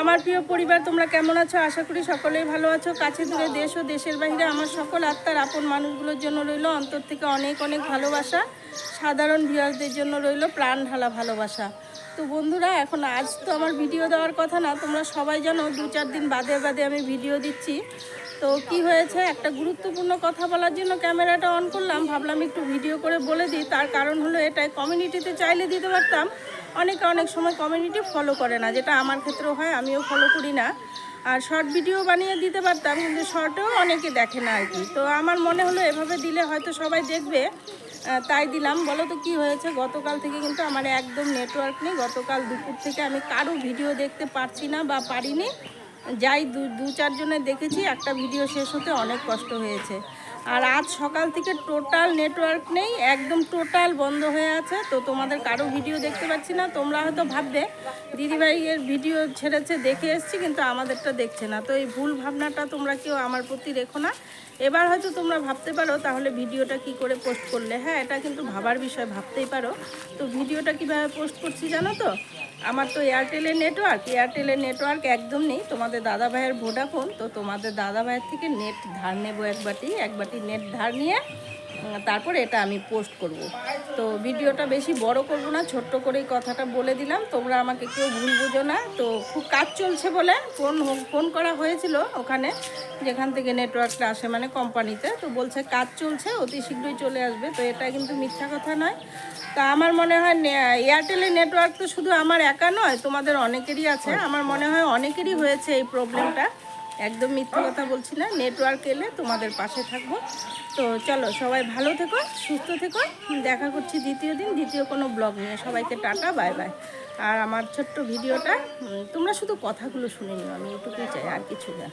আমার প্রিয় পরিবার, তোমরা কেমন আছো? আশা করি সকলেই ভালো আছো। কাছে দূরে দেশ ও দেশের বাইরে আমার সকল আত্মার আপন মানুষগুলোর জন্য রইল অন্তর থেকে অনেক অনেক ভালোবাসা। সাধারণ ভিউয়ারদের জন্য রইল প্রাণ ঢালা ভালোবাসা। তো বন্ধুরা, এখন আজ তো আমার ভিডিও দেওয়ার কথা না, তোমরা সবাই জানো, দু চার দিন বাদে বাদে আমি ভিডিও দিচ্ছি। তো কি হয়েছে, একটা গুরুত্বপূর্ণ কথা বলার জন্য ক্যামেরাটা অন করলাম, ভাবলাম একটু ভিডিও করে বলে দিই, তার কারণ হলো এটাই কমিউনিটিতে চাইলে দিতে পারতাম, অনেকে অনেক সময় কমিউনিটি ফলো করে না, যেটা আমার ক্ষেত্রেও হয়, আমিও ফলো করি না। আর শর্ট ভিডিও বানিয়ে দিতে পারতাম, কিন্তু শর্টেও অনেকে দেখে না আর কি। তো আমার মনে হলো এভাবে দিলে হয়তো সবাই দেখবে তাই দিলাম। বলো তো কী হয়েছে? গতকাল থেকে কিন্তু আমার একদম নেটওয়ার্ক নেই। গতকাল দুপুর থেকে আমি কারও ভিডিও দেখতে পারছি না বা পারিনি। যাই দু চারজনের দেখেছি, একটা ভিডিও শেষ হতে অনেক কষ্ট হয়েছে। আর আজ সকাল থেকে টোটাল নেটওয়ার্ক নেই, একদম টোটাল বন্ধ হয়ে আছে। তো তোমাদের কারও ভিডিও দেখতে পাচ্ছি না, তোমরা হয়তো ভাববে দিদিভাইয়ের ভিডিও ছেড়েছে, দেখে এসছি, কিন্তু আমাদেরটা দেখছে না। তো এই ভুল ভাবনাটা তোমরা কেউ আমার প্রতি রেখো না। এবার হয়তো তোমরা ভাবতে পারো, তাহলে ভিডিওটা কি করে পোস্ট করলে। হ্যাঁ এটা কিন্তু ভাবার বিষয়, ভাবতেই পারো। তো ভিডিওটা কীভাবে পোস্ট করছি জানো তো? আমার তো এয়ারটেলের নেটওয়ার্ক এয়ারটেলের নেটওয়ার্ক একদম নেই। তোমাদের দাদা ভাইয়ের ভোডাফোন, তো তোমাদের দাদা ভাইয়ের থেকে নেট ধার নেব এক বাটি এক নেট ধার নিয়ে তারপর এটা আমি পোস্ট করব। তো ভিডিওটা বেশি বড় করব না ছোট্ট করেই কথাটা বলে দিলাম। তোমরা আমাকে কেউ ভুল বুঝো না। তো খুব কাজ চলছে বলে ফোন ফোন করা হয়েছিল ওখানে যেখান থেকে নেটওয়ার্কটা আসে মানে কোম্পানিতে। তো বলছে কাজ চলছে অতি শীঘ্রই চলে আসবে। তো এটা কিন্তু মিথ্যা কথা নয়। তা আমার মনে হয় এয়ারটেলের নেটওয়ার্ক তো শুধু আমার একা নয় তোমাদের অনেকেরই আছে। আমার মনে হয় অনেকেরই হয়েছে এই প্রবলেমটা। একদম মিথ্যে কথা বলছি না নেটওয়ার্ক এলে তোমাদের পাশে থাকব। তো চলো, সবাই ভালো থেকো, সুস্থ থেকো। দেখা করছি দ্বিতীয় দিন, দ্বিতীয় কোনো ব্লগ নিয়ে। সবাইকে টাটা বাই বাই আর আমার ছোট্ট ভিডিওটা তোমরা শুধু কথাগুলো শুনে নিও, আমি এটুকুই চাই, আর কিছু না।